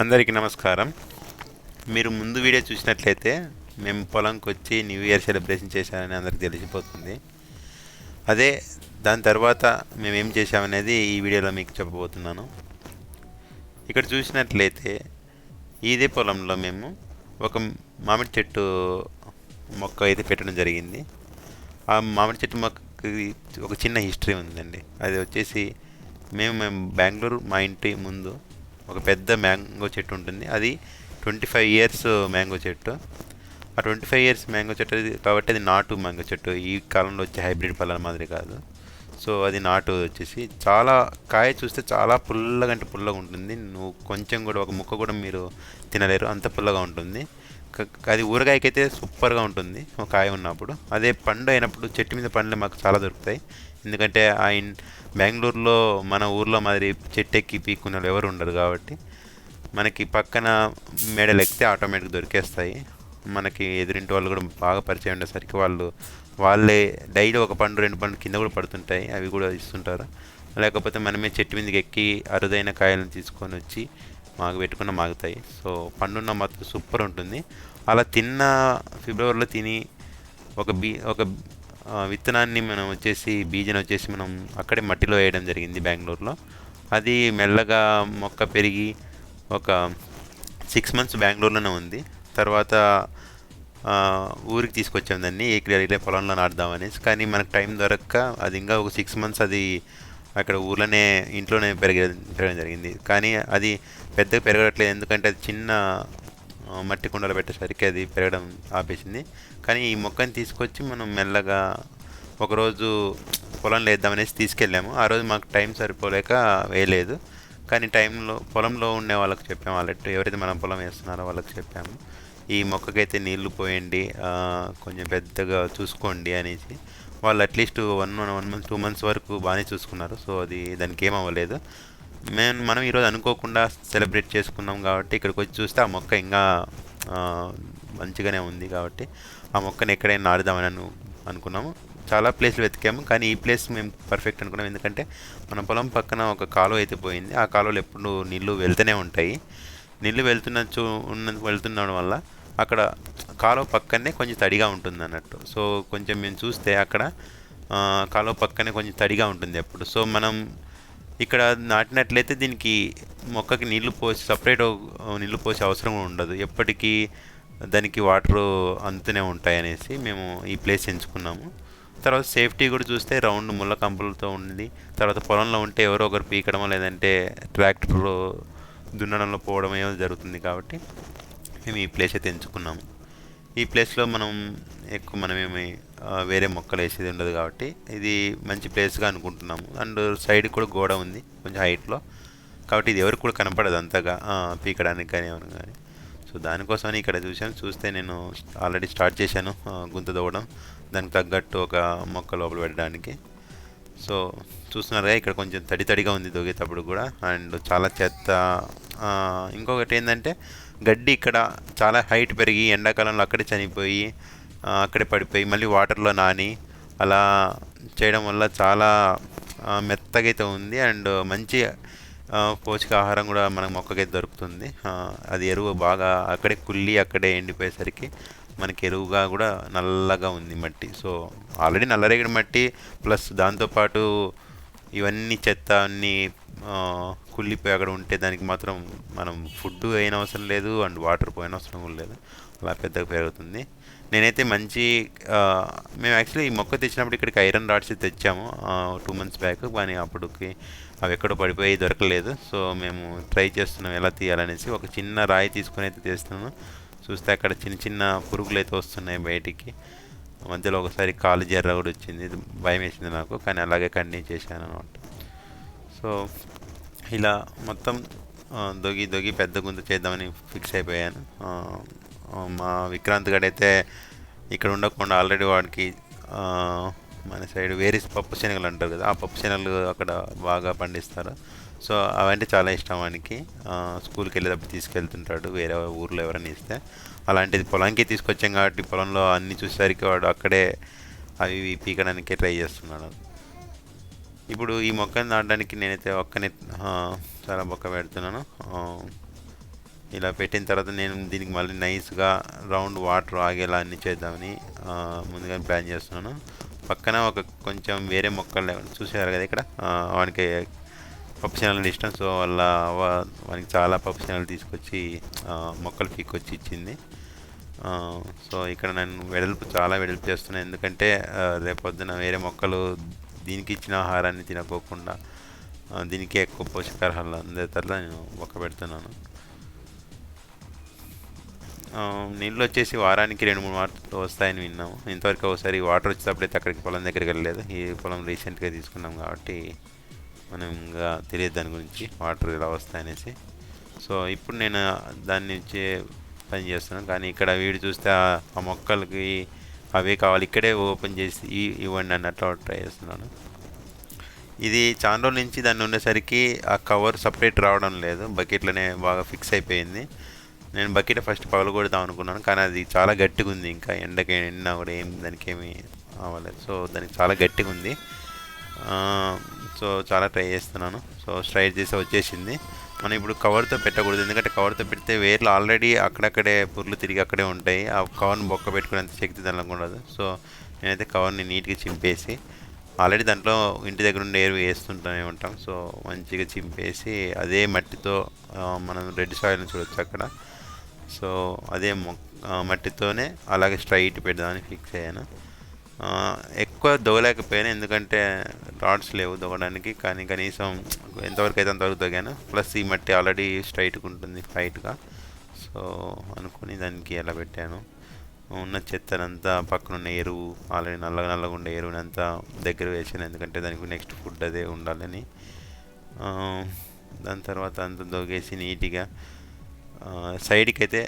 అందరికీ నమస్కారం. మీరు ముందు వీడియో చూసినట్లయితే మేము పొలంకి వచ్చి న్యూ ఇయర్ సెలబ్రేషన్ చేశామని అందరికి తెలిసిపోతుంది. అదే దాని తర్వాత మేము ఏం చేశామనేది ఈ వీడియోలో మీకు చెప్పబోతున్నాను. ఇక్కడ చూసినట్లయితే ఇదే పొలంలో మేము ఒక మామిడి చెట్టు మొక్క అయితే పెట్టడం జరిగింది. ఆ మామిడి చెట్టు మొక్కకి ఒక చిన్న హిస్టరీ ఉందండి. అది వచ్చేసి మేము మేము బెంగళూరు మా ఇంటి ముందు ఒక పెద్ద మ్యాంగో చెట్టు ఉంటుంది. అది ట్వంటీ ఫైవ్ ఇయర్స్ మ్యాంగో చెట్టు. ఆ ట్వంటీ ఫైవ్ ఇయర్స్ మ్యాంగో చెట్టు అది కాబట్టి అది నాటు మ్యాంగో చెట్టు. ఈ కాలంలో వచ్చే హైబ్రిడ్ పళ్ళ మాదిరి కాదు. సో అది నాటు వచ్చేసి చాలా కాయ చూస్తే చాలా పుల్లగా అంటే పుల్లగా ఉంటుంది. నువ్వు కొంచెం కూడా ఒక ముక్క కూడా మీరు తినలేరు. అంత పుల్లగా ఉంటుంది. అది ఊరగాయకైతే సూపర్గా ఉంటుంది. ఒక కాయ ఉన్నప్పుడు. అదే పండు అయినప్పుడు చెట్టు మీద పండ్లు మాకు చాలా దొరుకుతాయి. ఎందుకంటే ఆ బెంగళూరులో మన ఊర్లో మాదిరి చెట్టు ఎక్కి పీక్కునే వాళ్ళు ఎవరు ఉండరు కాబట్టి మనకి పక్కన మెడలు ఎక్కితే ఆటోమేటిక్ దొరికేస్తాయి. మనకి ఎదురింటి వాళ్ళు కూడా బాగా పరిచయం ఉండేసరికి వాళ్ళు వాళ్ళే డైలీ ఒక పండు రెండు పండు కింద కూడా పడుతుంటాయి. అవి కూడా ఇస్తుంటారు. లేకపోతే మనమే చెట్టు మీదకి ఎక్కి అరుదైన కాయలను తీసుకొని వచ్చి మాకు పెట్టుకున్న మాగుతాయి. సో పండున్న మాత్రం సూపర్ ఉంటుంది. అలా తిన్న ఫిబ్రవరిలో తిని ఒక బీ ఒక విత్తనాన్ని మనం వచ్చేసి బీజను వచ్చేసి మనం అక్కడే మట్టిలో వేయడం జరిగింది బెంగళూరులో. అది మెల్లగా మొక్క పెరిగి ఒక సిక్స్ మంత్స్ బెంగళూరులోనే ఉంది. తర్వాత ఊరికి తీసుకొచ్చాం దాన్ని ఇక్కడ ఇట్లా పొలంలో నాటుదామనేసి కానీ మనకు టైం దొరక్క అది ఇంకా ఒక సిక్స్ మంత్స్ అది అక్కడ ఊర్లోనే ఇంట్లోనే పెరిగే పెరగడం జరిగింది. కానీ అది పెద్దగా పెరగట్లేదు. ఎందుకంటే అది చిన్న మట్టి కుండలో పెట్టేసరికి అది పెరగడం ఆపేసింది. కానీ ఈ మొక్కని తీసుకొచ్చి మనం మెల్లగా ఒకరోజు పొలంలో వేద్దామనేసి తీసుకెళ్ళాము. ఆ రోజు మాకు టైం సరిపోలేక వేయలేదు. కానీ టైంలో పొలంలో ఉండే వాళ్ళకి చెప్పాము. వాళ్ళకి ఎవరైతే మనం పొలం వేస్తున్నారో వాళ్ళకి చెప్పాము. ఈ మొక్కకైతే నీళ్ళు పోయండి కొంచెం పెద్దగా చూసుకోండి అనేసి. వాళ్ళు at least one one month two months వరకు బాగానే చూసుకున్నారు. సో అది దానికి ఏం అవ్వలేదు. మేము మనం ఈరోజు అనుకోకుండా సెలబ్రేట్ చేసుకున్నాం కాబట్టి ఇక్కడికి వచ్చి చూస్తే ఆ మొక్క ఇంకా మంచిగానే ఉంది కాబట్టి ఆ మొక్కను ఎక్కడైనా నాటుదామని అను అనుకున్నాము. చాలా ప్లేస్లు వెతికాము కానీ ఈ ప్లేస్ మేము పర్ఫెక్ట్ అనుకున్నాం. ఎందుకంటే మన పొలం పక్కన ఒక కాలువ అయితే పోయింది. ఆ కాలువలో ఎప్పుడు నీళ్ళు వెళ్తూనే ఉంటాయి. నీళ్ళు వెళ్తున్న చూ ఉన్న వెళ్తుండడం వల్ల అక్కడ కాలువ పక్కనే కొంచెం తడిగా ఉంటుంది అన్నట్టు. సో కొంచెం మేము చూస్తే అక్కడ కాలువ పక్కనే కొంచెం తడిగా ఉంటుంది ఎప్పుడు. సో మనం ఇక్కడ నాటినట్లయితే దీనికి మొక్కకి నీళ్ళు పోసి సపరేట్ నీళ్ళు పోసే అవసరం ఉండదు. ఎప్పటికీ దానికి వాటర్ అందుతూనే ఉంటాయనేసి మేము ఈ ప్లేస్ ఎంచుకున్నాము. తర్వాత సేఫ్టీ కూడా చూస్తే రౌండ్ ముళ్ళ కంపులతో ఉంది తర్వాత పొలంలో ఉంటే ఎవరో ఒకరు పీకడమో లేదంటే ట్రాక్టర్ దున్నడంలో పోవడం ఏమో జరుగుతుంది కాబట్టి మేము ఈ ప్లేస్ అయితే ఎంచుకున్నాము. ఈ ప్లేస్లో మనం ఎక్కువ మనమేమి వేరే మొక్కలు వేసేది ఉండదు కాబట్టి ఇది మంచి ప్లేస్గా అనుకుంటున్నాము. అండ్ సైడ్ కూడా గోడ ఉంది కొంచెం హైట్లో. కాబట్టి ఇది ఎవరికి కూడా కనపడదు అంతగా పీకడానికి కానీ ఏమైనా కానీ. సో దానికోసమని ఇక్కడ చూశాను. చూస్తే నేను ఆల్రెడీ స్టార్ట్ చేశాను గుంత దవ్వడం దానికి తగ్గట్టు ఒక మొక్క లోపల పెట్టడానికి. సో చూస్తున్నారుగా ఇక్కడ కొంచెం తడి తడిగా ఉంది దొగేటప్పుడు కూడా. అండ్ చాలా చెత్త ఇంకొకటి ఏంటంటే గడ్డి ఇక్కడ చాలా హైట్ పెరిగి ఎండాకాలంలో అక్కడే చనిపోయి అక్కడే పడిపోయి మళ్ళీ వాటర్లో నాని అలా చేయడం వల్ల చాలా మెత్తగైతే ఉంది. అండ్ మంచి పోషకాహారం కూడా మన మొక్కకైతే దొరుకుతుంది. అది ఎరువు బాగా అక్కడే కుళ్ళి అక్కడే ఎండిపోయేసరికి మనకి ఎరువుగా కూడా నల్లగా ఉంది మట్టి. సో ఆల్రెడీ నల్లరేగడి మట్టి ప్లస్ దాంతోపాటు ఇవన్నీ చెత్త అన్నీ కుళ్ళిపోయి అక్కడ ఉంటే దానికి మాత్రం మనం ఫుడ్ అయిన అవసరం లేదు అండ్ వాటర్ పోయిన అవసరం కూడా లేదు. అలా పెద్దగా పెరుగుతుంది. నేనైతే మంచి మేము యాక్చువల్లీ ఈ మొక్క తెచ్చినప్పుడు ఇక్కడికి ఐరన్ రాడ్స్ తెచ్చాము టూ మంత్స్ బ్యాక్. కానీ అప్పటికి అవి ఎక్కడో పడిపోయి దొరకలేదు. సో మేము ట్రై చేస్తున్నాం ఎలా తీయాలనేసి. ఒక చిన్న రాయి తీసుకొని అయితే తీస్తున్నాము చూస్తే అక్కడ చిన్న చిన్న పురుగులు అయితే వస్తున్నాయి బయటికి. మధ్యలో ఒకసారి కాలు జర్ర కూడా వచ్చింది. భయం వేసింది నాకు కానీ అలాగే కంటిన్యూ చేశాను అనమాట సో ఇలా మొత్తం దొగి దొగి పెద్ద గుంత చేద్దామని ఫిక్స్ అయిపోయాను. మా విక్రాంత్ గడైతే ఇక్కడ ఉండకుండా ఆల్రెడీ వాడికి మన సైడ్ వేరే పప్పు శనగలు అంటారు కదా ఆ పప్పు శనగలు అక్కడ బాగా పండిస్తారు. సో అవంటే చాలా ఇష్టం వానికి. స్కూల్కి వెళ్ళేటప్పుడు తీసుకెళ్తుంటాడు వేరే ఊర్లో ఎవరైనా ఇస్తే. అలాంటిది పొలానికి తీసుకొచ్చాం కాబట్టి పొలంలో అన్ని చూసేసరికి వాడు అక్కడే అవి ఇవి ట్రై చేస్తున్నాడు. ఇప్పుడు ఈ మొక్కని నాటడానికి నేనైతే ఒక్కనే చాలా మొక్క పెడుతున్నాను. ఇలా పెట్టిన తర్వాత నేను దీనికి మళ్ళీ నైస్గా రౌండ్ వాటర్ ఆగేలా అన్ని చేద్దామని ముందుగా ప్లాన్ చేస్తున్నాను. పక్కన ఒక కొంచెం వేరే మొక్కలు చూసేవారు కదా ఇక్కడ? వానికి పప్పు ఛానల్ ఇష్టం సో వాళ్ళ వానికి చాలా పప్పు తీసుకొచ్చి మొక్కలు పీక్కొచ్చి ఇచ్చింది. సో ఇక్కడ నేను వెడల్పు చాలా వెడల్పు చేస్తున్నాను ఎందుకంటే రేపొద్దున వేరే మొక్కలు దీనికి ఇచ్చిన ఆహారాన్ని తినకోకుండా దీనికి ఎక్కువ పోషకాహారాలు అందేటట్లా నేను మొక్క పెడుతున్నాను. నీళ్ళు వచ్చేసి వారానికి రెండు మూడు వాటర్ వస్తాయని విన్నాము. ఇంతవరకు ఒకసారి వాటర్ వచ్చేటప్పుడైతే అక్కడికి పొలం దగ్గరికి వెళ్ళలేదు. ఈ పొలం రీసెంట్గా తీసుకున్నాం కాబట్టి మనం ఇంకా తెలియదు దాని గురించి వాటర్ ఎలా వస్తాయనేసి. సో ఇప్పుడు నేను దాన్ని ఇచ్చే పని చేస్తున్నాను. కానీ ఇక్కడ వీడు చూస్తే ఆ మొక్కలకి అవే కావాలి. ఇక్కడే ఓపెన్ చేసి ఇవ్వండి అన్నట్లు ట్రై చేస్తున్నాను. ఇది చాలా రోజుల నుంచి దాన్ని ఉండేసరికి ఆ కవర్ సపరేట్ రావడం లేదు. బకెట్లోనే బాగా ఫిక్స్ అయిపోయింది. నేను బకెట్ ఫస్ట్ పగలు కొడదాం అనుకున్నాను. కానీ అది చాలా గట్టిగా ఉంది. ఇంకా ఎండకి ఎండినా కూడా ఏం దానికి ఏమి అవ్వలేదు. సో దానికి చాలా గట్టిగా ఉంది. సో చాలా ట్రై చేస్తున్నాను. సో స్ట్రైట్ చేసి వచ్చేసింది. మనం ఇప్పుడు కవర్తో పెట్టకూడదు. ఎందుకంటే కవర్తో పెడితే వేర్లు ఆల్రెడీ అక్కడక్కడే పుర్లు తిరిగి అక్కడే ఉంటాయి. ఆ కవర్ని బొక్క పెట్టుకునేంత శక్తి దానికి ఉండదు. సో నేనైతే కవర్ని నీట్గా చింపేసి ఆల్రెడీ దాంట్లో ఇంటి దగ్గర ఉండే ఎరువు వేస్తుంటూనే ఉంటాం. సో మంచిగా చింపేసి అదే మట్టితో మనం రెడ్ సాయిల్ని చూడొచ్చు అక్కడ. సో అదే మొ ఆ, మట్టితోనే అలాగే స్ట్రైట్ పెడదామని ఫిక్స్ అయ్యాను. ఎక్కువ దోవలేకపోయాను ఎందుకంటే రాడ్స్ లేవు దొగడానికి. కానీ కనీసం ఎంతవరకు అయితే అంతవరకు దొగాను. ప్లస్ ఈ మట్టి ఆల్రెడీ స్ట్రైట్గా ఉంటుంది ఫైట్గా సో అనుకుని దానికి ఎలా పెట్టాను. ఉన్న చెత్తనంతా పక్కన ఉన్న ఎరువు ఆల్రెడీ నల్లగా నల్లగా ఉండే ఎరువునంతా దగ్గర వేసాను. ఎందుకంటే దానికి నెక్స్ట్ ఫుడ్ అదే ఉండాలని. దాని తర్వాత అంత దొగేసి నీట్గా సైడ్కి అయితే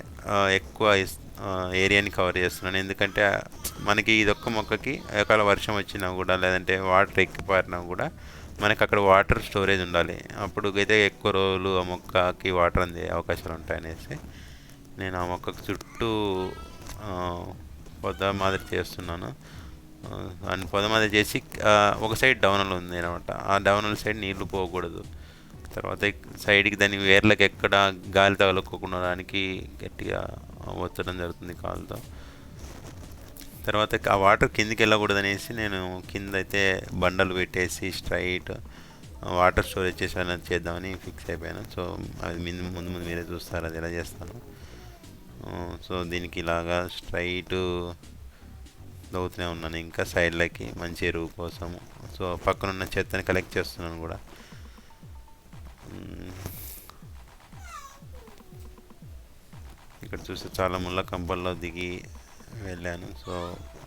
ఎక్కువ ఏరియాని కవర్ చేస్తున్నాను. ఎందుకంటే మనకి ఇది ఒక్క మొక్కకి ఒకవేళ వర్షం వచ్చినా కూడా లేదంటే వాటర్ ఎక్కిపారినా కూడా మనకి అక్కడ వాటర్ స్టోరేజ్ ఉండాలి. అప్పుడు అయితే ఎక్కువ రోజులు ఆ మొక్కకి వాటర్ అందే అవకాశాలు ఉంటాయనేసి నేను ఆ మొక్కకు చుట్టూ పొద్ద పొద మాదిరి చేస్తున్నాను. అండ్ పొద మాదిరి చేసి ఒక సైడ్ డౌనల్ ఉంది అనమాట ఆ డౌనల్ సైడ్ నీళ్ళు పోకూడదు. తర్వాత సైడ్కి దాని వేర్లకు ఎక్కడ గాలి తగలకోకుండా దానికి గట్టిగా వచ్చడం జరుగుతుంది కాలుతో. తర్వాత ఆ వాటర్ కిందికి వెళ్ళకూడదు అనేసి నేను కింద అయితే బండలు పెట్టేసి స్ట్రైట్ వాటర్ స్టోరేజ్ చేసి అలా చేద్దామని ఫిక్స్ అయిపోయాను. సో అది ముందు ముందు ముందు మీరే చూస్తారు అది ఎలా చేస్తాను. సో దీనికి ఇలాగా స్ట్రైట్ దవ్వుతూనే ఉన్నాను. ఇంకా సైడ్లకి మంచి ఎరువు కోసము సో పక్కనున్న చెత్తని కలెక్ట్ చేస్తున్నాను కూడా. ఇక్కడ చూస్తే చాలా ముళ్ళ కంపల్లో దిగి వెళ్ళాను. సో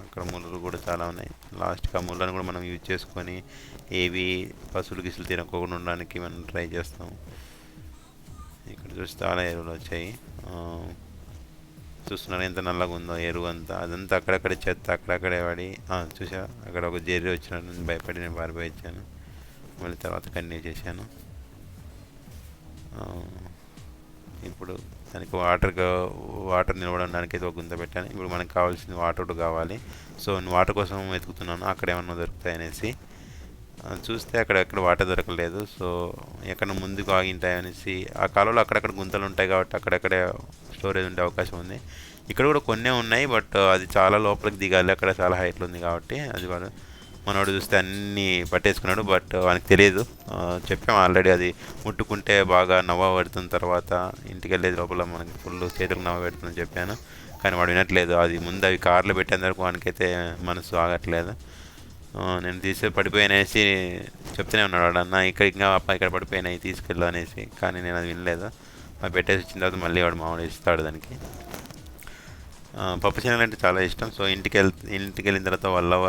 అక్కడ ముళ్ళు కూడా చాలా ఉన్నాయి. లాస్ట్కి ఆ ముళ్ళను కూడా మనం యూజ్ చేసుకొని ఏవి పశువులు గిసులు తినకుండా ఉండడానికి మనం ట్రై చేస్తాం ఇక్కడ చూస్తే చాలా ఎరువులు వచ్చాయి. చూస్తున్నారు ఎంత నల్లగా ఉందో ఎరువు అంతా. అదంతా అక్కడక్కడ చెత్త అక్కడక్కడే పడి చూసా అక్కడ ఒక జెర్రీ వచ్చినట్టు భయపడి నేను పారిపోయించాను మళ్ళీ తర్వాత కంటిన్యూ చేశాను. ఇప్పుడు దానికి వాటర్ వాటర్ నిలవడానికి అయితే ఒక గుంత పెట్టాను. ఇప్పుడు మనకు కావాల్సింది వాటర్ ఒకటి కావాలి. సో నేను వాటర్ కోసం వెతుకుతున్నాను. అక్కడ ఏమన్నా దొరుకుతాయి అనేసి చూస్తే అక్కడ ఎక్కడ వాటర్ దొరకలేదు. సో ఎక్కడ ముందుకు ఆగింటాయి అనేసి ఆ కాలంలో అక్కడక్కడ గుంతలు ఉంటాయి కాబట్టి అక్కడక్కడే స్టోరేజ్ ఉండే అవకాశం ఉంది. ఇక్కడ కూడా కొన్నే ఉన్నాయి బట్ అది చాలా లోపలికి దిగాలి. అక్కడ చాలా హైట్లో ఉంది కాబట్టి అది వాళ్ళు మనోడు చూస్తే అన్నీ పట్టేసుకున్నాడు బట్ వానికి తెలియదు చెప్పాము చెప్పాం ఆల్రెడీ అది ముట్టుకుంటే బాగా నవ్వ పెడుతున్న తర్వాత ఇంటికి వెళ్ళేది లోపల మనకి ఫుల్ చేతులకు నవ్వ పెడుతుందని చెప్పాను. కానీ వాడు వినట్లేదు. అది ముందు అవి కార్లో పెట్టేందుకు వానికైతే మనసు ఆగట్లేదు. నేను తీసి పడిపోయినేసి చెప్తూనే ఉన్నాడు. వాడు అన్న ఇక్కడ ఇంకా అప్ప ఇక్కడ పడిపోయినాయి తీసుకెళ్ళు అనేసి. కానీ నేను అది వినలేదు. అది పెట్టేసి వచ్చిన తర్వాత మళ్ళీ వాడు మామూలు ఇస్తాడు దానికి. పప్పు శనగలు అంటే చాలా ఇష్టం. సో ఇంటికి వెళ్ ఇంటికి వెళ్ళిన తర్వాత వల్లవ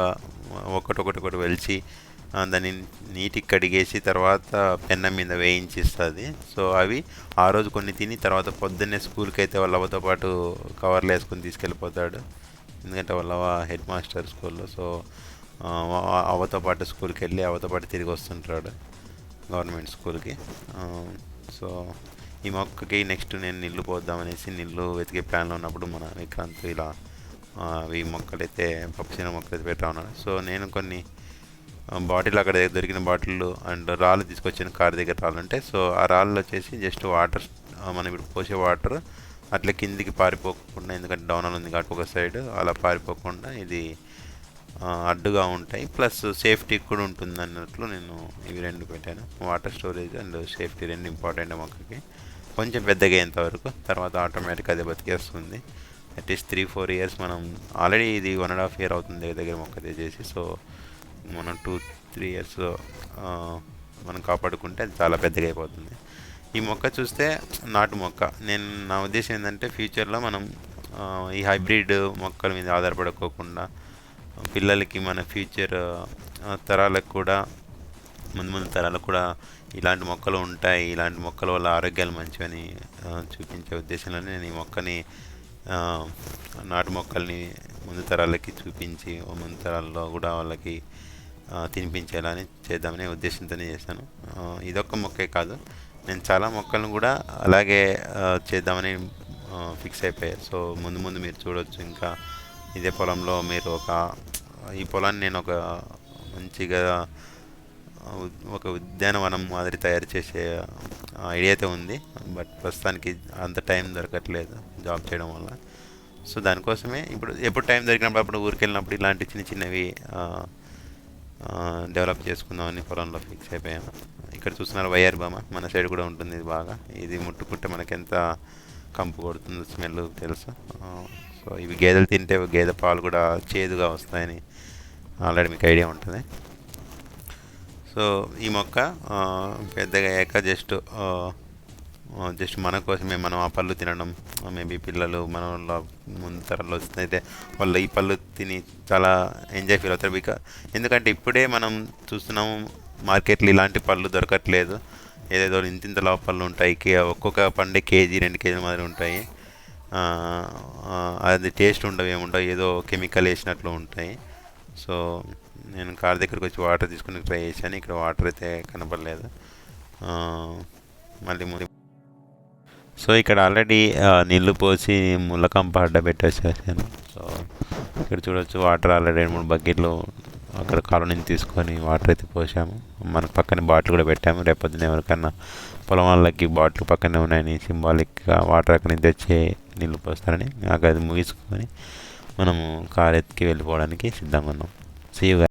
ఒకటి ఒకటి ఒకటి వెలిచి దాన్ని నీటికి కడిగేసి తర్వాత పెన్నం మీద వేయించిస్తుంది. సో అవి ఆ రోజు కొన్ని తిని తర్వాత పొద్దున్నే స్కూల్కి అయితే వాళ్ళవతో పాటు కవర్లు వేసుకొని తీసుకెళ్ళిపోతాడు. ఎందుకంటే వాళ్ళవ హెడ్ మాస్టర్ స్కూల్లో. సో అవతో పాటు స్కూల్కి వెళ్ళి అవతో పాటు తిరిగి వస్తుంటాడు గవర్నమెంట్ స్కూల్కి. సో ఈ మొక్కకి నెక్స్ట్ నేను నీళ్ళు పోద్దామనేసి నిల్లు వెతికే ప్లాన్లో ఉన్నప్పుడు మన విక్రాంత్ ఇలా అవి ఈ మొక్కలైతే పప్పుసిన మొక్కలు అయితే పెట్టా ఉన్నాడు సో నేను కొన్ని బాటిల్ అక్కడ దొరికిన బాటిల్లు అండ్ రాళ్ళు తీసుకొచ్చిన కార్ దగ్గర రాళ్ళు ఉంటాయి సో ఆ రాళ్ళు వచ్చేసి జస్ట్ వాటర్ మనం ఇప్పుడు పోసే వాటర్ అట్లా కిందికి పారిపోకుండా ఎందుకంటే డౌన్ ఉంది కాబట్టి ఒక సైడ్ అలా పారిపోకుండా ఇది అడ్డుగా ఉంటాయి. ప్లస్ సేఫ్టీ కూడా ఉంటుంది అన్నట్లు నేను ఇవి రెండు పెట్టాను. వాటర్ స్టోరేజ్ అండ్ సేఫ్టీ రెండు ఇంపార్టెంట్ మొక్కకి. కొంచెం పెద్దగా అయ్యేంత వరకు తర్వాత ఆటోమేటిక్ అదే బతికేస్తుంది. At least three four years మనం ఆల్రెడీ ఇది వన్ అండ్ హాఫ్ ఇయర్ అవుతుంది దగ్గర దగ్గర మొక్క చేసి సో మనం టూ త్రీ ఇయర్స్ మనం కాపాడుకుంటే అది చాలా పెద్దగా అయిపోతుంది. ఈ మొక్క చూస్తే నాటు మొక్క. నేను నా ఉద్దేశం ఏంటంటే ఫ్యూచర్లో మనం ఈ హైబ్రిడ్ మొక్కల మీద ఆధారపడుకోకుండా పిల్లలకి మన ఫ్యూచర్ తరాలకు కూడా ముందు ముందు తరాలకు కూడా ఇలాంటి మొక్కలు ఉంటాయి. ఇలాంటి మొక్కల వల్ల ఆరోగ్యాలు మంచివని చూపించే ఉద్దేశంలోనే నేను ఈ మొక్కని నాటు మొక్కల్ని ముందు తరాలకి చూపించి ముందు తరాల్లో కూడా వాళ్ళకి తినిపించేలాని తినిపించేలా అని చేద్దామనే ఉద్దేశంతోనే చేశాను. ఇదొక్క మొక్కే కాదు. నేను చాలా మొక్కలను కూడా అలాగే చేద్దామని ఫిక్స్ అయిపోయాయి సో ముందు ముందు మీరు చూడొచ్చు. ఇంకా ఇదే పొలంలో మీరు ఒక ఈ పొలాన్ని నేను ఒక మంచిగా ఒక ఉద్యానవనం మాదిరి తయారు చేసే ఐడియా అయితే ఉంది. బట్ ప్రస్తుతానికి అంత టైం దొరకట్లేదు జాబ్ చేయడం వల్ల. సో దానికోసమే ఇప్పుడు ఎప్పుడు టైం దొరికినప్పుడు అప్పుడు ఊరికి వెళ్ళినప్పుడు ఇలాంటి చిన్న చిన్నవి డెవలప్ చేసుకుందామని పొలంలో ఫిక్స్ అయిపోయాను ఇక్కడ చూస్తున్నారు వైఆర్ బామ మన సైడ్ కూడా ఉంటుంది ఇది బాగా. ఇది ముట్టుకుంటే మనకి ఎంత కంపు కొడుతుందో స్మెల్ తెలుసు. సో ఇవి గేదెలు తింటే గేదె పాలు కూడా చేదుగా వస్తాయని ఆల్రెడీ మీకు ఐడియా ఉంటుంది. సో ఈ మొక్క పెద్దగా అయ్యాక జస్ట్ జస్ట్ మన కోసమే మనం ఆ పళ్ళు తినడం. మేబీ పిల్లలు మన ముందు తరాలు వస్తుందైతే వాళ్ళు ఈ పళ్ళు తిని చాలా ఎంజాయ్ ఫీల్ అవుతారు. బికా ఎందుకంటే ఇప్పుడే మనం చూస్తున్నాము మార్కెట్లో ఇలాంటి పళ్ళు దొరకట్లేదు. ఏదేదో ఇంతింతలా పళ్ళు ఉంటాయి. ఒక్కొక్క పండే కేజీ రెండు కేజీల మాదిరి ఉంటాయి. అది టేస్ట్ ఉండవు ఏముండవు ఏదో కెమికల్ వేసినట్లు ఉంటాయి. సో నేను కార్ దగ్గరికి వచ్చి వాటర్ తీసుకుని ట్రై చేశాను. ఇక్కడ వాటర్ అయితే కనపడలేదు. మళ్ళీ ముందు సో ఇక్కడ ఆల్రెడీ నీళ్ళు పోసి ముళ్ళకంప అడ్డ పెట్టేసేసాను. సో ఇక్కడ చూడొచ్చు వాటర్ ఆల్రెడీ రెండు మూడు బకెట్లు అక్కడ కాలువ నుంచి తీసుకొని వాటర్ అయితే పోసాము. మన పక్కన బాటిల్ కూడా పెట్టాము. రేపొద్దున ఎవరికన్నా పొలం వాళ్ళకి బాటిల్ పక్కనే ఉన్నాయని సింబాలిక్గా వాటర్ అక్కడి నుంచి తెచ్చి నీళ్ళు పోస్తారని నాకు అది ముగించుకొని మనము కార్ ఎత్తికి వెళ్ళిపోవడానికి సిద్ధంగా ఉన్నాం. సీయుగా